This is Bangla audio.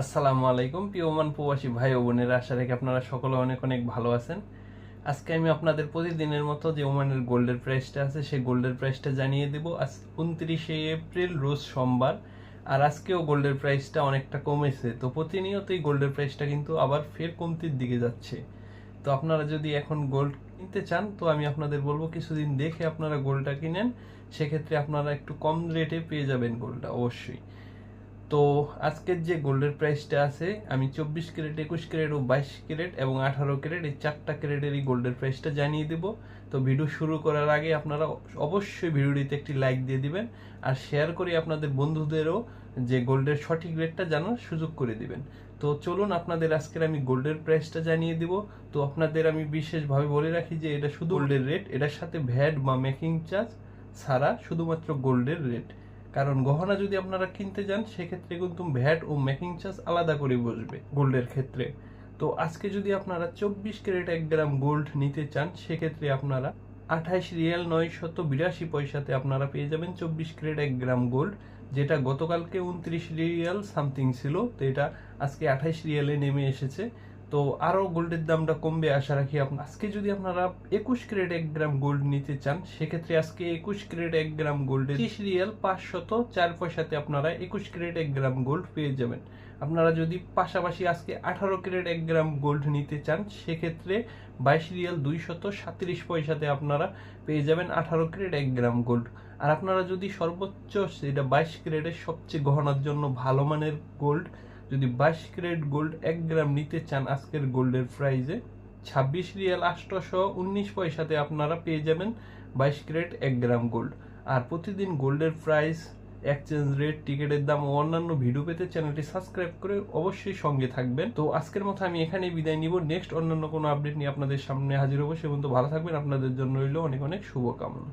আসসালামু আলাইকুম পিওমান প্রবাসী ভাই ও বোনের, আশা রেখে আপনারা সকলে অনেক অনেক ভালো আছেন। আজকে আমি আপনাদের প্রতিদিনের মতো যে ওমানের গোল্ডের প্রাইসটা আছে, সেই গোল্ডের প্রাইসটা জানিয়ে দেব। আজ উনত্রিশে এপ্রিল, রোজ সোমবার, আর আজকেও গোল্ডের প্রাইসটা অনেকটা কমেছে। তো প্রতিনিয়তই গোল্ডের প্রাইসটা কিন্তু আবার ফের কমতির দিকে যাচ্ছে। তো আপনারা যদি এখন গোল্ড কিনতে চান, তো আমি আপনাদের বলব কিছুদিন দেখে আপনারা গোল্ডটা কিনেন। সেক্ষেত্রে আপনারা একটু কম রেটে পেয়ে যাবেন গোল্ডটা অবশ্যই। তো আজকের যে গোল্ডের প্রাইসটা আছে, আমি চব্বিশ ক্যারেট, একুশ ক্যারেট ও বাইশ ক্যারেট এবং আঠারো ক্যারেট, এই চারটা ক্যারেটেরই গোল্ডের প্রাইসটা জানিয়ে দেব। তো ভিডিও শুরু করার আগে আপনারা অবশ্যই ভিডিওটিতে একটি লাইক দিয়ে দিবেন আর শেয়ার করে আপনাদের বন্ধুদেরও যে গোল্ডের সঠিক রেটটা জানার সুযোগ করে দিবেন। তো চলুন আপনাদের আজকের আমি গোল্ডের প্রাইসটা জানিয়ে দিব। তো আপনাদের আমি বিশেষভাবে বলে রাখি যে এটা শুধু গোল্ডের রেট, এটার সাথে ভ্যাট বা মেকিং চার্জ ছাড়া শুধুমাত্র গোল্ডের রেট। কারণ গহনা যদি আপনারা কিনতে যান, সেক্ষেত্রে কিন্তু ভ্যাট ও মেকিং চার্জ আলাদা করে বসবে গোল্ডের ক্ষেত্রে। তো আজকে যদি আপনারা চব্বিশ ক্যারেট এক গ্রাম গোল্ড নিতে চান, সেক্ষেত্রে আপনারা আঠাইশ রিয়াল নয় শত বিরাশি পয়সাতে আপনারা পেয়ে যাবেন চব্বিশ ক্যারেট এক গ্রাম গোল্ড, যেটা গতকালকে উনত্রিশ রিয়াল সামথিং ছিল। তো এটা আজকে আঠাইশ রিয়ালে নেমে এসেছে। তো আরও গোল্ডের দামটা কমবে আশা রাখি আজকে যদি আপনারা একুশ ক্যারেট এক গ্রাম গোল্ড নিতে চান, সেক্ষেত্রে আজকে একুশ ক্যারেট এক গ্রাম গোল্ডের ত্রিশ রিয়াল পাঁচশত চার পয়সাতে আপনারা একুশ ক্যারেট এক গ্রাম গোল্ড পেয়ে যাবেন। আপনারা যদি পাশাপাশি আজকে আঠারো ক্যারেট এক গ্রাম গোল্ড নিতে চান, সেক্ষেত্রে বাইশ রিয়াল দুইশত সাতত্রিশ পয়সাতে আপনারা পেয়ে যাবেন আঠারো ক্যারেট এক গ্রাম গোল্ড। আর আপনারা যদি সর্বোচ্চ, সেটা বাইশ ক্যারেটের সবচেয়ে গহনার জন্য ভালো মানের গোল্ড যদি বাইশ ক্যারেট গোল্ড এক গ্রাম নিতে চান আজকের গোল্ডের প্রাইজে ছাব্বিশ রিয়াল আটশোশো উনিশ পয়সাতে আপনারা পেয়ে যাবেন বাইশ ক্যারেট এক গ্রাম গোল্ড আর প্রতিদিন গোল্ডের প্রাইস এক্সচেঞ্জ রেট টিকিটের দাম ও অন্যান্য ভিডিও পেতে চ্যানেলটি সাবস্ক্রাইব করে অবশ্যই সঙ্গে থাকবেন। তো আজকের মতো আমি এখানেই বিদায় নিব। নেক্সট অন্যান্য কোনো আপডেট নিয়ে আপনাদের সামনে হাজির হব সে পর্যন্ত ভালো থাকবেন। আপনাদের জন্য রইল অনেক অনেক শুভকামনা।